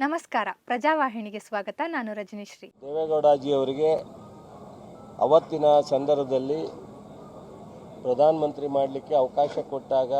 ನಮಸ್ಕಾರ. ಪ್ರಜಾವಾಹಿನಿಗೆ ಸ್ವಾಗತ. ನಾನು ರಜನೀಶ್ರೀ. ದೇವೇಗೌಡಜಿ ಅವರಿಗೆ ಅವತ್ತಿನ ಸಂದರ್ಭದಲ್ಲಿ ಪ್ರಧಾನಮಂತ್ರಿ ಮಾಡಲಿಕ್ಕೆ ಅವಕಾಶ ಕೊಟ್ಟಾಗ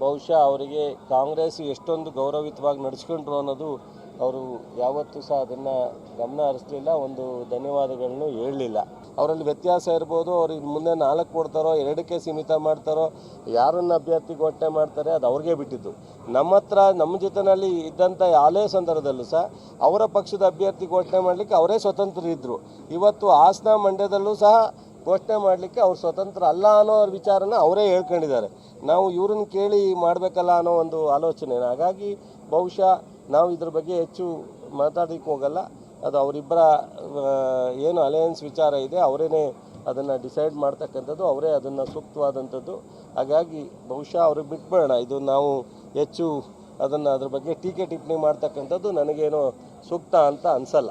ಬಹುಶಃ ಅವರಿಗೆ ಕಾಂಗ್ರೆಸ್ ಎಷ್ಟೊಂದು ಗೌರವಿತವಾಗಿ ನಡೆಸ್ಕೊಂಡ್ರು ಅನ್ನೋದು ಅವರು ಯಾವತ್ತೂ ಸಹ ಅದನ್ನು ಗಮನ ಹರಿಸಲಿಲ್ಲ, ಒಂದು ಧನ್ಯವಾದಗಳನ್ನು ಹೇಳಲಿಲ್ಲ. ಅವರಲ್ಲಿ ವ್ಯತ್ಯಾಸ ಇರ್ಬೋದು, ಅವ್ರಿಗೆ ಮುಂದೆ ನಾಲ್ಕು ಕೊಡ್ತಾರೋ, ಎರಡಕ್ಕೆ ಸೀಮಿತ ಮಾಡ್ತಾರೋ, ಯಾರನ್ನು ಅಭ್ಯರ್ಥಿ ಘೋಷಣೆ ಮಾಡ್ತಾರೆ ಅದು ಅವ್ರಿಗೆ ಬಿಟ್ಟಿದ್ದು. ನಮ್ಮ ಹತ್ರ, ನಮ್ಮ ಜೊತೆಯಲ್ಲಿ ಇದ್ದಂಥ ಯಾವುದೇ ಸಂದರ್ಭದಲ್ಲೂ ಸಹ ಅವರ ಪಕ್ಷದ ಅಭ್ಯರ್ಥಿ ಘೋಷಣೆ ಮಾಡಲಿಕ್ಕೆ ಅವರೇ ಸ್ವತಂತ್ರ ಇದ್ದರು ಇವತ್ತು ಹಾಸನ ಮಂಡ್ಯದಲ್ಲೂ ಸಹ ಘೋಷಣೆ ಮಾಡಲಿಕ್ಕೆ ಅವ್ರು ಸ್ವತಂತ್ರ ಅಲ್ಲ ಅನ್ನೋ ವಿಚಾರನ ಅವರೇ ಹೇಳ್ಕೊಂಡಿದ್ದಾರೆ. ನಾವು ಇವ್ರನ್ನ ಕೇಳಿ ಮಾಡಬೇಕಲ್ಲ ಅನ್ನೋ ಒಂದು ಆಲೋಚನೆ. ಹಾಗಾಗಿ ಬಹುಶಃ ನಾವು ಇದ್ರ ಬಗ್ಗೆ ಹೆಚ್ಚು ಮಾತಾಡಲಿಕ್ಕೆ ಹೋಗಲ್ಲ. ಅದು ಅವರಿಬ್ಬರ ಏನು ಅಲಯನ್ಸ್ ವಿಚಾರ ಇದೆ, ಅವರೇನೆ ಅದನ್ನು ಡಿಸೈಡ್ ಮಾಡ್ತಕ್ಕಂಥದ್ದು, ಅವರೇ ಅದನ್ನು ಸೂಕ್ತವಾದಂಥದ್ದು. ಹಾಗಾಗಿ ಬಹುಶಃ ಅವ್ರಿಗೆ ಬಿಟ್ಬೇಡ ಇದು ನಾವು ಹೆಚ್ಚು ಅದನ್ನು ಅದ್ರ ಬಗ್ಗೆ ಟೀಕೆ ಟಿಪ್ಪಣಿ ಮಾಡ್ತಕ್ಕಂಥದ್ದು ನನಗೇನು ಸೂಕ್ತ ಅಂತ ಅನಿಸಲ್ಲ.